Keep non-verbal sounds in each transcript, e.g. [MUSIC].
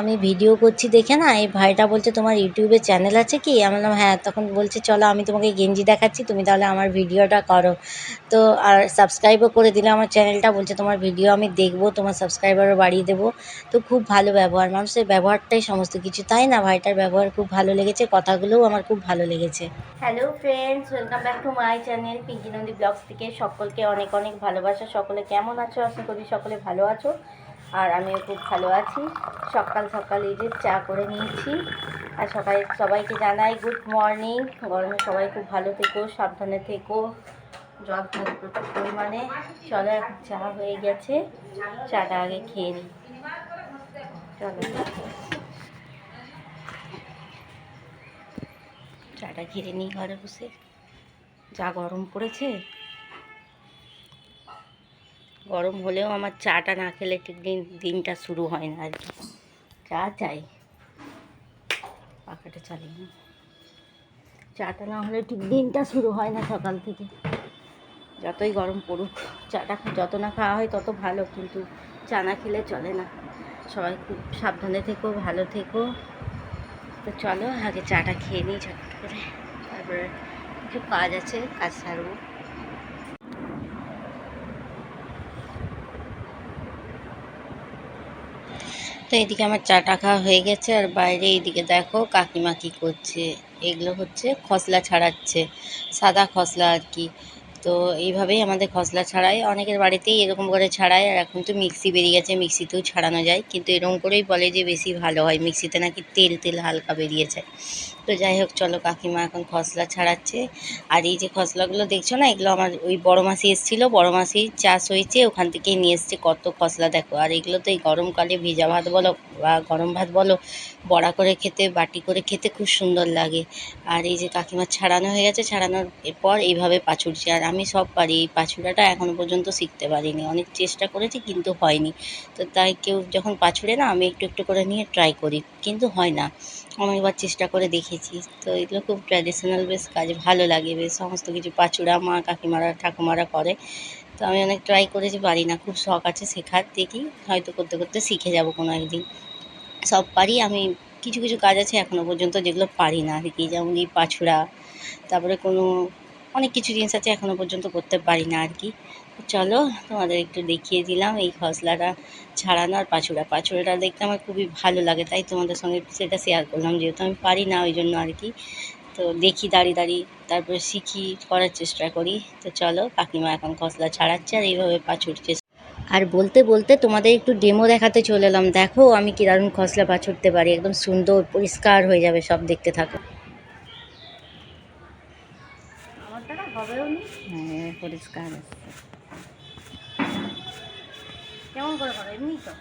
আমি ভিডিও করছি দেখে না, এই ভাইটা বলছে তোমার ইউটিউবে চ্যানেল আছে কি? আমি বললাম হ্যাঁ। তখন বলছে, চলো আমি তোমাকে গেঞ্জি দেখাচ্ছি, তুমি তাহলে আমার ভিডিওটা করো। তো আর সাবস্ক্রাইবও করে দিলে আমার চ্যানেলটা বলছে, তোমার ভিডিও আমি দেখব, তোমার সাবস্ক্রাইবারও বাড়িয়ে দেবো। তো খুব ভালো ব্যবহার, মানুষের ব্যবহারটাই সমস্ত কিছু। তাই না ভাইটার ব্যবহার খুব ভালো লেগেছে, কথাগুলোও আমার খুব ভালো লেগেছে। Hello friends welcome back to my channel Pinki Nandi vlogs থেকে সকলকে অনেক অনেক ভালোবাসা। সকলে কেমন আছো? আশা করি সকলে ভালো আছো। আর আমিও খুব ভালো আছি। সকাল সকাল এই যে চা করে নিয়েছি। আর সবাই সবাইকে জানাই গুড মর্নিং গরমে সবাই খুব ভালো থেকো, সাবধানে থেকো। জল খাবে প্রচুর পরিমাণে। চলো এখন চা হয়ে গেছে। চাটা আগে খেয়ে নিই চলো। চাটা ঘিরে নিই ঘরে বসে। যা গরম পড়েছে গরম হলেও আমার চাটা না খেলে ঠিক দিন, দিনটা শুরু হয় না আর কি। চা চাই। পাখাটা চালিয়ে চাটা না হলে ঠিক দিনটা শুরু হয় না সকাল থেকে। যতই গরম পড়ুক, চাটা যত না খাওয়া হয় তত ভালো, কিন্তু চা না খেলে চলে না। সবাই খুব সাবধানে থেকো, ভালো থেকো। তো চলো, আগে চাটা খেয়ে নিই ঝটপট করে। তারপরে কিছু কাজ আছে, কাজ সারবো। তো এদিকে আমার চাটা খাওয়া হয়ে গেছে, আর বাইরে এইদিকে দেখো কাকিমা কী করছে। এগুলো হচ্ছে খসলা ছাড়াচ্ছে, সাদা খসলা আর কি। তো এইভাবেই আমাদের খসলা ছাড়াই অনেকের বাড়িতেই এরকম করে ছাড়ায়, আর এখন তো মিক্সি বেরিয়ে গেছে, মিক্সিতেও ছাড়ানো যায়। কিন্তু এরকম করেই বলে যে বেশি ভালো হয়, মিক্সিতে নাকি তেল তেল হালকা বেরিয়ে যায়। তো যাই হোক, চলো কাকিমা এখন খসলা ছাড়াচ্ছে। আর এই যে খসলাগুলো দেখছ না, এগুলো আমার ওই বড় মাসি এসেছিল, বড় মাসি চাষ হয়েছে, ওখান থেকেই নিয়ে এসছে। কত খসলা দেখো, আর এগুলো তো এই গরমকালে ভেজা ভাত বলো বা গরম ভাত বলো, বড়া করে খেতে, বাটি করে খেতে খুব সুন্দর লাগে। আর এই যে কাকিমা ছাড়ানো হয়ে গেছে, ছাড়ানোর পর এইভাবে পাছুড়ছে। আর আমি সব পারি, এই পাছুড়াটা এখনও পর্যন্ত শিখতে পারিনি। অনেক চেষ্টা করেছি, কিন্তু হয়নি। তো তাই কেউ যখন পাছুড়ে না, আমি একটু একটু করে নিয়ে ট্রাই করি, কিন্তু হয় না। অনেকবার চেষ্টা করে দেখেছি। তো এগুলো খুব ট্র্যাডিশনাল বেশ কাজ, ভালো লাগে বেশ। সমস্ত কিছু, পাচুড়া মা, কাকিমারা, ঠাকুমারা করে। তো আমি অনেক ট্রাই করেছি, পারি না। খুব শখ আছে শেখার, দেখি হয়তো করতে করতে শিখে যাব কোনো একদিন। সব পারি, আমি কিছু কিছু কাজ আছে এখনও পর্যন্ত যেগুলো পারি না। আর কি যেমন এই পাছুড়া তারপরে কোনো অনেক কিছু জিনিস আছে এখনও পর্যন্ত করতে পারি না আর কি। চলো তোমাদের একটু দেখিয়ে দিলাম এই খসলাটা ছাড়ানো আর পাছুড়া পাছুড়াটা দেখতে আমার খুবই ভালো লাগে তাই তোমাদের সঙ্গে সেটা শেয়ার করলাম যেহেতু আমি পারি না ওই জন্য আর কি। তো দেখি দাঁড়িয়ে দাঁড়িয়ে তারপরে শিখি করার চেষ্টা করি। তো চলো কাকিমা এখন খসলা ছাড়াচ্ছে আর এইভাবে পাছুড়ছে আর বলতে বলতে তোমাদের একটু ডেমো দেখাতে চলে এলাম। দেখো আমি কি দারুণ খসলা পাছুড়তে পারি একদম সুন্দর পরিষ্কার হয়ে যাবে সব দেখতে থাকো। হ্যাঁ পরিষ্কার কেমন করে করো এমনি তো?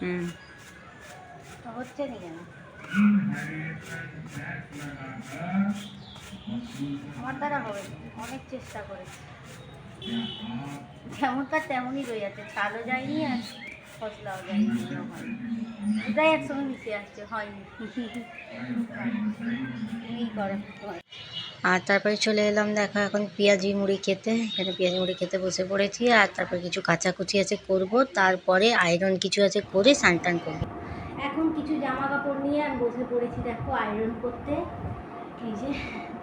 হচ্ছে নি কেন? আমার দ্বারা হবে অনেক চেষ্টা করেছি। যেমনকার তেমনই রয়ে যাচ্ছে ছালও যায়নি আর ফসলাও যায়নি দুটাই একসঙ্গে মিশে আসছে হয়নি। [LAUGHS] এই করে? আর তারপরে চলে এলাম, দেখো এখন পেঁয়াজি মুড়ি খেতে। এখানে পেঁয়াজি মুড়ি খেতে বসে পড়েছি আর তারপরে কিছু কাচাকুচি আছে করব। তারপরে আয়রন কিছু আছে করে স্নান টান করব। এখন কিছু জামা কাপড় নিয়ে আমি বসে পড়েছি, দেখো আয়রন করতে। এই যে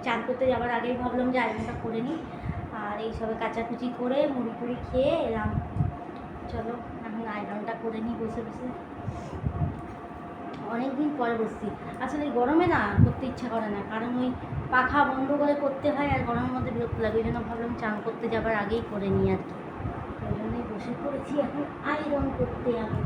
চান করতে যাওয়ার আগেই ভাবলাম যে আয়রনটা করে নিই। আর এই সবে কাচাকুচি করে মুড়ি টুড়ি খেয়ে এলাম। চলো, এখন আয়রনটা করে নিই বসে বসে। অনেক দিন পরে বসছি। আসলে গরমে না করতে ইচ্ছা করে না, কারণ ওই পাখা বন্ধ করে করতে হয় আর গরমের মধ্যে বিরক্ত লাগে, ওই জন্য ভাবলাম চান করতে যাবার আগেই করে নিই আর কি। ওই জন্যই বসে পড়েছি এখন আয়রন করতে আমি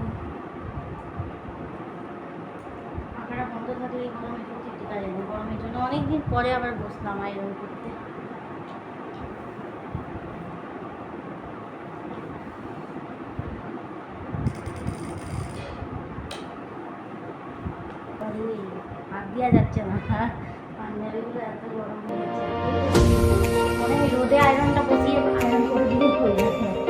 পাখাটা বন্ধ থাকলে এই গরমে করতে টিকা না গরমের জন্য অনেক দিন পরে আবার বসলাম আয়রন করতে। হাত দেওয়া যাচ্ছে না। রোদে আয়রনটা বসিয়ে আয়রন করে দিলে হয়ে যাচ্ছে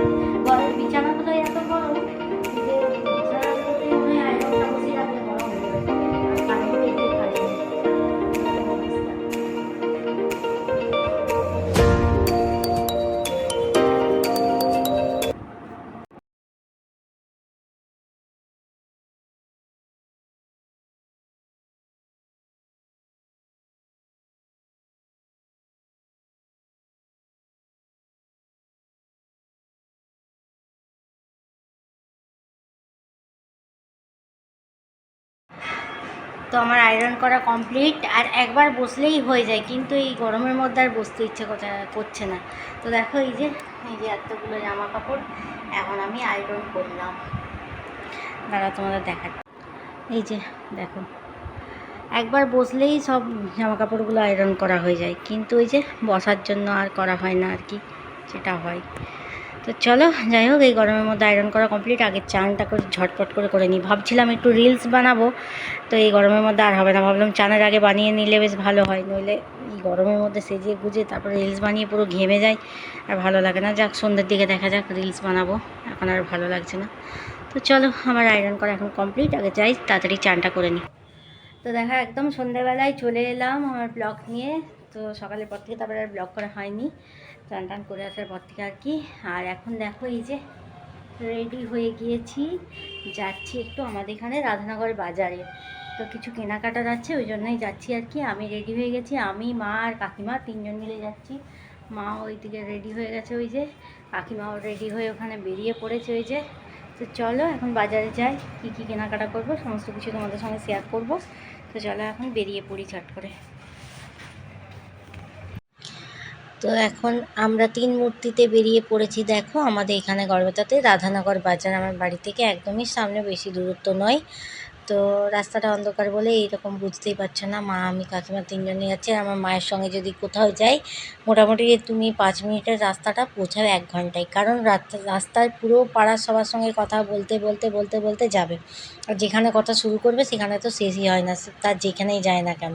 তো আমার আয়রন করা কমপ্লিট আর একবার বসলেই হয়ে যায়, কিন্তু এই গরমের মধ্যে আর বসতে ইচ্ছে করছে- না তো দেখো এই যে এই যে এতগুলো জামা কাপড়, এখন আমি আয়রন করলাম। দাঁড়া, তোমাদের দেখা এই যে, দেখো, একবার বসলেই সব জামা কাপড়গুলো আয়রন করা হয়ে যায়, কিন্তু ওই যে বসার জন্য আর করা হয় না আর কি সেটা হয়। তো চলো, যাই হোক, এই গরমের মধ্যে আয়রন করা কমপ্লিট আগে চানটা করে ঝটপট করে করে নিই। ভাবছিলাম একটু রিলস বানাবো, তো এই গরমের মধ্যে আর হবে না। ভাবলাম চানের আগে বানিয়ে নিলে বেশ ভালো হয়, নইলে এই গরমের মধ্যে সেজিয়ে গুজে তারপরে রিলস বানিয়ে পুরো ঘেমে যায় আর ভালো লাগে না। যাক, সন্ধ্যের দিকে দেখা যাক রিলস বানাবো। এখন আর ভালো লাগছে না। তো চলো, আমার আয়রন করা এখন কমপ্লিট আগে যাই, তাড়াতাড়ি চানটা করে নিই। তো দেখা, একদম সন্ধ্যেবেলায় চলে এলাম আমার ব্লগ নিয়ে। তো সকালের পর থেকে তারপরে আর ব্লগ করা হয়নি। চান টান করে আসার পর থেকে আর কি। আর এখন দেখো এই যে রেডি হয়ে গিয়েছি, যাচ্ছি একটু আমাদের এখানে রাধানগর বাজারে। তো কিছু কেনাকাটার আছে ওই জন্যই যাচ্ছি আর কি। আমি রেডি হয়ে গেছি, আমি, মা আর কাকিমা তিনজন মিলে যাচ্ছি। মা ওই দিকে রেডি হয়ে গেছে ওই যে কাকিমাও রেডি হয়ে ওখানে বেরিয়ে পড়েছে ওই যে। তো চলো এখন বাজারে যাই, কী কী কেনাকাটা করব, সমস্ত কিছু তোমাদের সঙ্গে শেয়ার করব। তো চলো এখন বেরিয়ে পড়ি চট করে। তো এখন আমরা তিন মূর্তিতে বেরিয়ে পড়েছি, দেখো আমাদের এখানে গড়বেতাতে রাধানগর বাজার। আমার বাড়ি থেকে একদমই সামনে, বেশি দূরত্ব নয়। তো রাস্তাটা অন্ধকার বলে এইরকম বুঝতেই পারছ না, মা, আমি, কাকিমা তিনজনই যাচ্ছি আমার মায়ের সঙ্গে যদি কোথাও যাই, মোটামুটি তুমি পাঁচ মিনিটের রাস্তাটা পৌঁছাবে এক ঘন্টায়। কারণ রাস্তায় পুরো পাড়ার সবার সঙ্গে কথা বলতে বলতে বলতে বলতে যাবে। আর যেখানে কথা শুরু করবে, সেখানে তো শেষই হয় না তার যেখানেই যায় না কেন।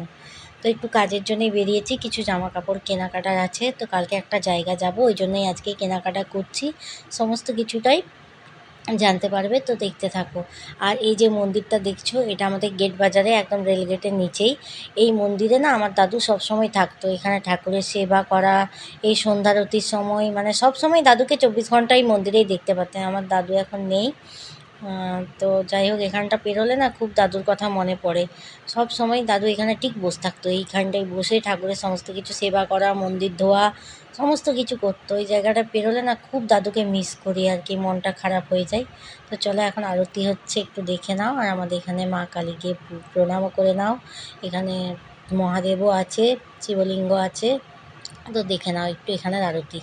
তো একটু কাজের জন্যই বেরিয়েছি, কিছু জামা কাপড় কেনাকাটার আছে, তো কালকে একটা জায়গা যাব, ওই জন্যই আজকে কেনাকাটা করছি, সমস্ত কিছুটাই জানতে পারবে, তো দেখতে থাকো। আর এই যে মন্দিরটা দেখছ, এটা আমাদের গেট বাজারে, একদম রেল গেটের নিচেই। এই মন্দিরে না আমার দাদু সবসময় থাকতো, এখানে ঠাকুরের সেবা করা, এই সন্ধ্যারতির সময় মানে সব সময় দাদুকে চব্বিশ ঘন্টাই মন্দিরেই দেখতে পাতেন আমার দাদু এখন নেই। তো যাই হোক, এখানটা পেরোলে না খুব দাদুর কথা মনে পড়ে। সব সময় দাদু এখানে ঠিক বসে থাকতো। এইখানটায় বসে ঠাকুরের সমস্ত কিছু সেবা করা, মন্দির ধোয়া, সমস্ত কিছু করতো। ওই জায়গাটা পেরোলে না খুব দাদুকে মিস করি আর কি, মনটা খারাপ হয়ে যায়। তো চলো এখন আরতি হচ্ছে, একটু দেখে নাও। আর আমাদের এখানে মা কালীকে প্র- প্রণামও করে নাও। এখানে মহাদেবও আছে শিবলিঙ্গ আছে। তো দেখে নাও একটু এখানের আরতি।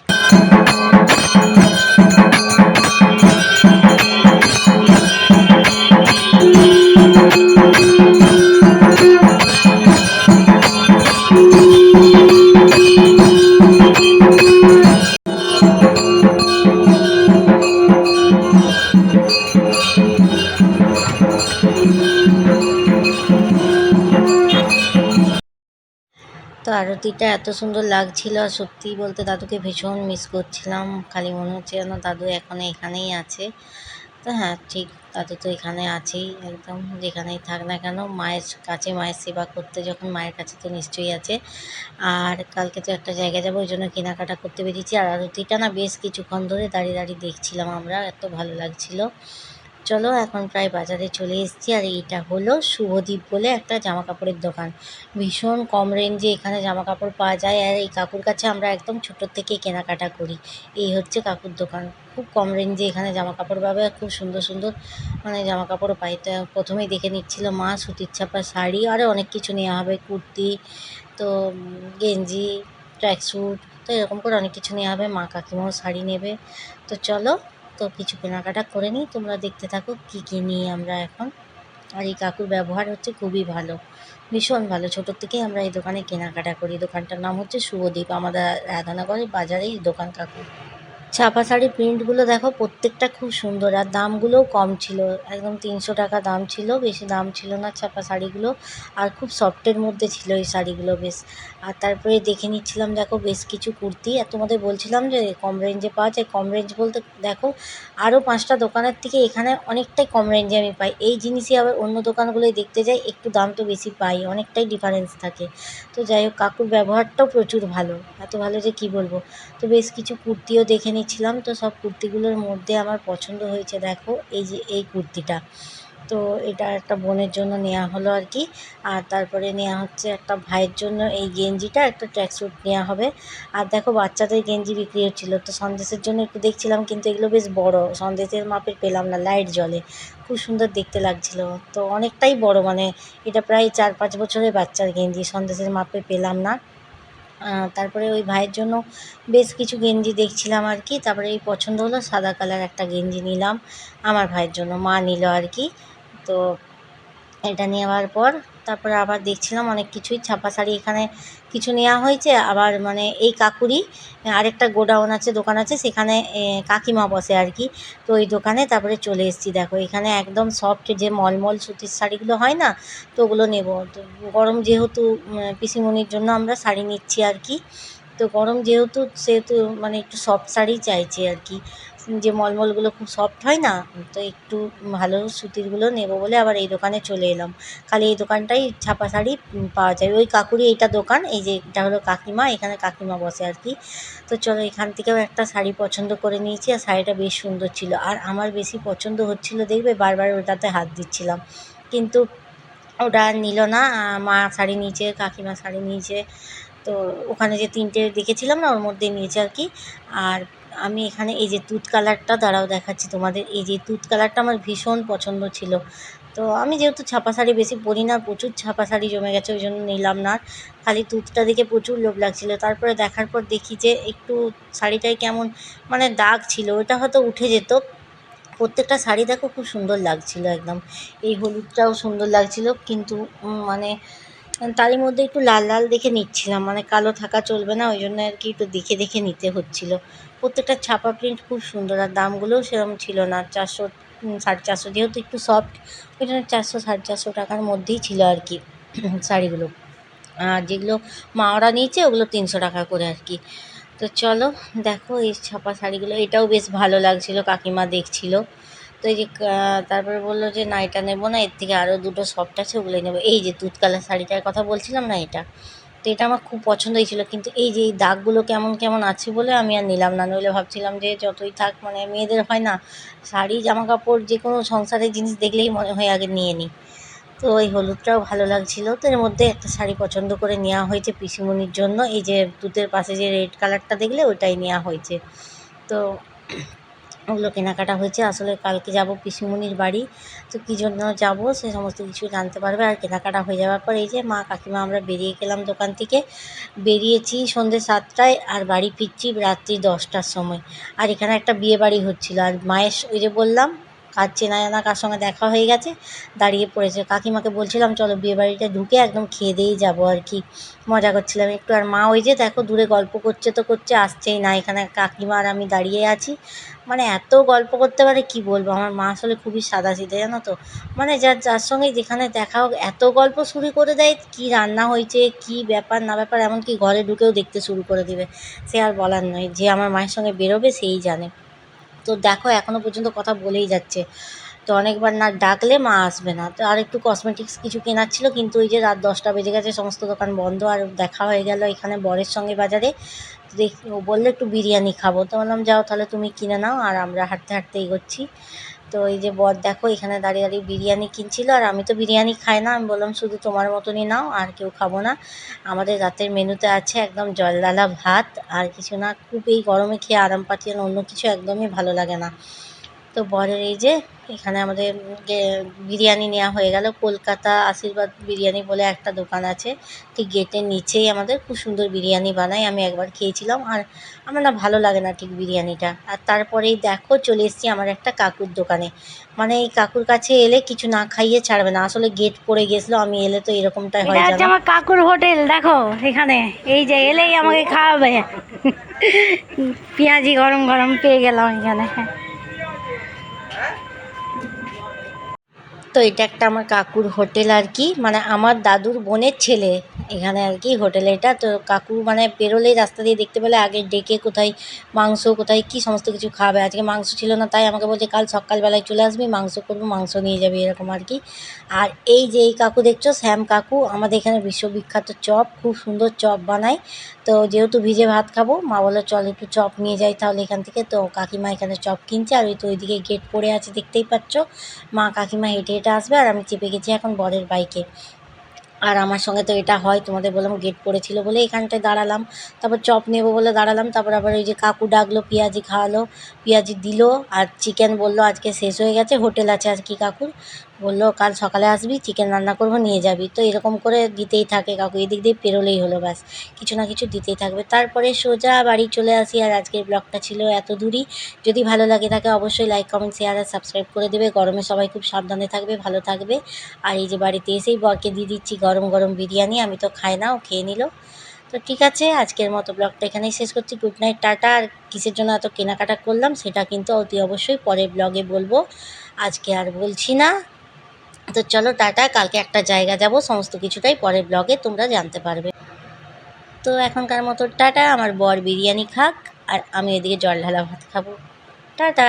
তো এত সুন্দর লাগছিল, আর সত্যিই বলতে দাদুকে ভীষণ মিস করছিলাম। খালি মনে হচ্ছে যেন দাদু এখন এখানেই আছে। তো হ্যাঁ ঠিক, দাদু তো এখানে আছেই একদম, যেখানেই থাক না কেন, মায়ের কাছে মায়ের সেবা করতে যখন মায়ের কাছে তো নিশ্চয়ই আছে। আর কালকে তো একটা জায়গায় যাব, ওই জন্য কেনাকাটা করতে বেরিয়েছি। আর আরতিটা না বেশ কিছুক্ষণ ধরে দাঁড়িয়ে দাঁড়িয়ে দেখছিলাম আমরা, এত ভালো লাগছিল। চলো এখন প্রায় বাজারে চলে এসেছি, আর এটা হলো শুভদীপ বলে একটা জামা কাপড়ের দোকান। ভীষণ কম রেঞ্জে এখানে জামা কাপড় পাওয়া যায়, আর এই কাকুর কাছে আমরা একদম ছোটোর থেকে কেনাকাটা করি। এই হচ্ছে কাকুর দোকান। খুব কম রেঞ্জে এখানে জামা কাপড় পাবে, আর খুব সুন্দর সুন্দর মানে জামা কাপড়ও পাই তো প্রথমেই দেখে নিচ্ছিল মা, সুতির ছাপা শাড়ি, আরও অনেক কিছু নেওয়া হবে, কুর্তি, তো গেঞ্জি ট্র্যাকস্যুট তো এরকম করে অনেক কিছু নেওয়া হবে। মা কাকিমাও শাড়ি নেবে। তো চলো তো কিছু কেনাকাটা করে নিই। তোমরা দেখতে থাকো কি কী নিই আমরা এখন। আর এই কাকুর ব্যবহার হচ্ছে খুবই ভালো, ভীষণ ভালো। ছোটোর থেকেই আমরা এই দোকানে কেনাকাটা করি। দোকানটার নাম হচ্ছে শুভদ্বীপ আমাদের রাধানগরের বাজারেই দোকান কাকু ছাপা শাড়ির প্রিন্টগুলো দেখো, প্রত্যেকটা খুব সুন্দর। আর দামগুলোও কম ছিল। একদম তিনশো টাকা দাম ছিল, বেশি দাম ছিল না ছাপা শাড়িগুলো। আর খুব সফটের মধ্যে ছিল এই শাড়িগুলো বেশ। আর তারপরে দেখে নিচ্ছিলাম, দেখো বেশ কিছু কুর্তি। আর তোমাদের বলছিলাম যে কম রেঞ্জে পাওয়া যায়। কম রেঞ্জ বলতে দেখো আরও পাঁচটা দোকানের থেকে এখানে অনেকটাই কম রেঞ্জে আমি পাই। এই জিনিসই আবার অন্য দোকানগুলোয় দেখতে যাই, একটু দাম তো বেশি পাই। অনেকটাই ডিফারেন্স থাকে। তো যাই হোক, কাকুর ব্যবহারটাও প্রচুর ভালো। এত ভালো যে কি বলব? তো বেশ কিছু কুর্তিও দেখে নিচ্ছিলাম তো সব কুর্তিগুলোর মধ্যে আমার পছন্দ হয়েছে, দেখো, এই যে এই কুর্তিটা। তো এটা একটা বোনের জন্য নেওয়া হলো আর কি। আর তারপরে নেওয়া হচ্ছে একটা ভাইয়ের জন্য এই গেঞ্জিটা, একটা ট্র্যাকস্যুট নেওয়া হবে। আর দেখো, বাচ্চাদের গেঞ্জি বিক্রি হচ্ছিল। তো সন্দেশের জন্য একটু দেখছিলাম, কিন্তু এগুলো বেশ বড়। সন্দেশের মাপের পেলাম না, লাইট জ্বলে। খুব সুন্দর দেখতে লাগছিল। তো অনেকটাই বড় মানে এটা প্রায় চার পাঁচ বছরের বাচ্চার গেঞ্জি, সন্দেশের মাপে পেলাম না। তারপরে ওই ভাইয়ের জন্য বেশ কিছু গেঞ্জি দেখছিলাম আর কি। তারপরে এই পছন্দ হলো সাদা কালার একটা গেঞ্জি নিলাম। আমার ভাইয়ের জন্য মা নিল আর কি। তো এটা নেওয়ার পর তারপরে আবার দেখছিলাম অনেক কিছুই, ছাপা শাড়ি এখানে কিছু নেওয়া হয়েছে। আবার মানে এই কাকুরই আরেকটা গোডাউন আছে, দোকান আছে, সেখানে কাকিমা বসে আর কি। তো ওই দোকানে তারপরে চলে এসেছি। দেখো, এখানে একদম সফট যে মলমল সুতির শাড়িগুলো হয় না, তো ওগুলো নেব। তো গরম যেহেতু পিসিমণির জন্য আমরা শাড়ি নিচ্ছি আর কি। তো গরম যেহেতু, সেহেতু মানে একটু সফট শাড়ি চাইছি আর কি। যে মলমলগুলো খুব সফট হয় না, তো একটু ভালো সুতিরগুলো নেব বলে আবার এই দোকানে চলে এলাম। খালি এই দোকানটাই ছাপা শাড়ি পাওয়া যায়। ওই কাকুরই এইটা দোকান, এই যে এটা হলো কাকিমা, এখানে কাকিমা বসে আর কি। তো চলো এখান থেকেও একটা শাড়ি পছন্দ করে নিয়েছি আর শাড়িটা বেশ সুন্দর ছিল। আর আমার বেশি পছন্দ হচ্ছিল দেখবে, বারবার ওটাতে হাত দিচ্ছিলাম। কিন্তু ওটা নিল না মা শাড়ি নিয়েছে, কাকিমা শাড়ি নিয়েছে। তো ওখানে যে তিনটে দেখেছিলাম না, ওর মধ্যে নিয়েছে আর কি। আর আমি এখানে এই যে তুত কালারটা, দাঁড়াও দেখাচ্ছি তোমাদের। এই যে তুত কালারটা আমার ভীষণ পছন্দ ছিল। তো আমি যেহেতু ছাপা শাড়ি বেশি পরি না, প্রচুর ছাপা শাড়ি জমে গেছে, ওই জন্য নিলাম না। খালি তুতটা দেখে প্রচুর লোভ লাগছিল। তারপরে দেখার পর দেখি যে একটু শাড়িটায় কেমন মানে দাগ ছিল, ওটা হয়তো উঠে যেত। প্রত্যেকটা শাড়ি দেখো খুব সুন্দর লাগছিল একদম। এই হলুদটাও সুন্দর লাগছিল, কিন্তু মানে তারই মধ্যে একটু লাল লাল দেখে নিচ্ছিলাম। মানে কালো থাকা চলবে না, ওই জন্য আর কি একটু দেখে দেখে নিতে হচ্ছিল। প্রত্যেকটা ছাপা প্রিন্ট খুব সুন্দর, আর দামগুলোও সেরকম ছিল না। চারশো সাড়ে চারশো, যেহেতু একটু সফট ওই জন্য চারশো, সাড়ে চারশো টাকার মধ্যেই ছিল আর কি, [CLEARS THROAT] শাড়িগুলো। আর যেগুলো মা ওরা নিয়েছে, ওগুলো তিনশো টাকা করে আর কি। তো চলো, দেখো এই ছাপা শাড়িগুলো, এটাও বেশ ভালো লাগছিল, কাকিমা দেখছিল। তো এই যে তারপরে বলল যে, না, এটা নেব না, এর থেকে আরও দুটো সফট আছে, ওগুলোই নেব। এই যে, দুধ কালার শাড়িটার কথা বলছিলাম না এটা? তো এটা আমার খুব পছন্দ হয়েছিল কিন্তু এই যে এই দাগগুলো কেমন কেমন আছে বলে আমি আর নিলাম না। নইলে ভাবছিলাম যে যতই থাক মানে মেয়েদের হয় না, শাড়ি জামা কাপড় যে কোনো সংসারের জিনিস দেখলেই মনে হয় আগে নিয়ে নিই। তো ওই হলুদটাও ভালো লাগছিল। তো এর মধ্যে একটা শাড়ি পছন্দ করে নেওয়া হয়েছে পিসিমণির জন্য। এই যে দুধের পাশে যে রেড কালারটা দেখলে ওটাই নেওয়া হয়েছে। তো ওগুলো কেনাকাটা হয়েছে। আসলে কালকে যাব পিসিমণির বাড়ি। তো কী জন্য যাব সে সমস্ত কিছু জানতে পারবে। আর কেনাকাটা হয়ে যাওয়ার পর এই যে মা কাকিমা, আমরা বেরিয়ে গেলাম দোকান থেকে। বেরিয়েছি সন্ধে সাতটায় আর বাড়ি ফিরছি রাত্রি দশটার সময়। আর এখানে একটা বিয়ে বাড়ি হচ্ছিল। আর মায়ের ওই যে বললাম কার চেনা জানা কার সঙ্গে দেখা হয়ে গেছে, দাঁড়িয়ে পড়েছে। কাকিমাকে বলছিলাম, চলো বিয়ে বাড়িটা ঢুকে একদম খেয়ে দিয়েই যাব আর কি। মজা করছিলাম একটু। আর মা ওই যে দেখো, দূরে গল্প করছে তো করছে, আসছেই না। এখানে কাকিমা আর আমি দাঁড়িয়ে আছি। মানে এত গল্প করতে পারে কি বলব? আমার মা আসলে খুবই সাদাসিধে, জানো তো। মানে যার যার সঙ্গে যেখানে দেখা হোক, এত গল্প শুরু করে দেয়, কি রান্না হয়েছে, কি ব্যাপার, না ব্যাপার, এমনকি ঘরে ঢুকেও দেখতে শুরু করে দিবে। সে আর বলার নয়, যে আমার মায়ের সঙ্গে বেরোবে, সেই জানে। তো দেখো এখনও পর্যন্ত কথা বলেই যাচ্ছে। তো অনেকবার না ডাকলে মা আসবে না। তো আর একটু কসমেটিক্স কিছু কেনার ছিল, কিন্তু ওই যে রাত দশটা বেজে গেছে, সমস্ত দোকান বন্ধ, আর দেখা হয়ে গেল এখানে বরের সঙ্গে বাজারে। দেখি, ও বলল একটু বিরিয়ানি খাব। তো বললাম, যাও তাহলে তুমি কিনে নাও, আর আমরা হাঁটতে হাঁটতে এগোচ্ছি। তো এই যে বর দেখো, এখানে দাঁড়িয়ে দাঁড়িয়ে বিরিয়ানি কিনছিল, আর আমি তো বিরিয়ানি খাই না। আমি বললাম, শুধু তোমার মতনই নাও, আর কেউ খাব না। আমাদের রাতের মেনুতে আছে একদম জলদালা ভাত, আর কিছু না, খুব এই গরমে খেয়ে আরাম পাচ্ছি অন্য কিছু একদমই ভালো লাগে না। তো বরের এই যে এখানে আমাদের গে- বিরিয়ানি নেওয়া হয়ে গেল। কলকাতা আশীর্বাদ বিরিয়ানি বলে একটা দোকান আছে। ঠিক গেটের নিচেই আমাদের খুব সুন্দর বিরিয়ানি বানায়। আমি একবার খেয়েছিলাম আর আমার না ভালো লাগে না ঠিক বিরিয়ানিটা। আর তারপরেই দেখো চলে এসেছি আমার একটা কাকুর দোকানে। মানে এই কাকুর কাছে এলে কিছু না খাইয়ে ছাড়বে না। আসলে গেট পড়ে গেছিল আমি এলে তো এরকমটাই হয় এটা আমার কাকুর হোটেল দেখো এখানে। এই যে এলেই আমাকে খাওয়াবে। পেঁয়াজি গরম গরম পেয়ে গেলাম এখানে। তো এটা একটা আমার কাকুর হোটেল আর কি। মানে আমার দাদুর বোনের ছেলে। এখানে আর কি হোটেলে এটা। তো কাকু মানে বেরোলেই রাস্তা দিয়ে দেখতে পেলে আগে ডেকে কোথায় মাংস, কোথায় কি সমস্ত কিছু খাবে। আজকে মাংস ছিল না, তাই আমাকে বলছে, কাল সকালবেলায় চলে আসবি, মাংস করব, মাংস নিয়ে যাবি, এরকম আর কি আর এই যে এই কাকু দেখছ, শ্যাম কাকু, আমাদের এখানে বিশ্ববিখ্যাত চপ, খুব সুন্দর চপ বানায়। তো যেহেতু ভিজে ভাত খাব, মা বলল, চল একটু চপ নিয়ে যাই তাহলে এখান থেকে। তো কাকিমা এখানে চপ কিনছে, আর ওই তো ওইদিকে গেট পড়ে আছে, দেখতেই পাচ্ছ। মা কাকিমা হেঁটে হেঁটে আসবে, আর আমি চেপে গেছি এখন বরের বাইকে। আর আমার সঙ্গে তো এটা হয়, তোমাদের বললাম গেট পড়েছিল বলে এখানটায় দাঁড়ালাম, তারপর চপ নেব বলে দাঁড়ালাম, তারপর আবার ওই যে কাকু ডাকলো, পেঁয়াজি খাওয়ালো, পেঁয়াজি দিল, আর চিকেন বলল আজকে শেষ হয়ে গেছে, হোটেল আছে আর কি কাকুর বলল, কাল সকালে আসবি চিকেন রান্না করব, নিয়ে যাবি। তো এরকম করে দিতেই থাকে কাকু এদিক দিয়ে পেরোলেই হলো ব্যাস। কিছু না কিছু দিতেই থাকবে। তারপরে সোজা বাড়ি চলে আসি, আর আজকের ব্লগটা ছিল এত দূরই। যদি ভালো লাগে থাকে, অবশ্যই লাইক কমেন্ট শেয়ার আর সাবস্ক্রাইব করে দেবে। গরমে সবাই খুব সাবধানে থাকবে, ভালো থাকবে। আর এই যে বাড়িতে এসেই বরকে দিয়ে দিচ্ছি গরম গরম বিরিয়ানি, আমি তো খাই না, ও খেয়ে নিল। তো ঠিক আছে, আজকের মতো ব্লগটা এখানেই শেষ করছি। Good night tata. আর কিসের জন্য এত কেনাকাটা করলাম, সেটা কিন্তু অতি অবশ্যই পরের ব্লগে বলব। আজকে আর বলছি না। তো চলো টাটা, কালকে একটা জায়গা যাব, সমস্ত কিছুটাই পরের ব্লগে তোমরা জানতে পারবে। তো এখনকার মতো টাটা, আমার বর বিরিয়ানি খাক, আর আমি এদিকে জল ঢালা ভাত খাব। টাটা!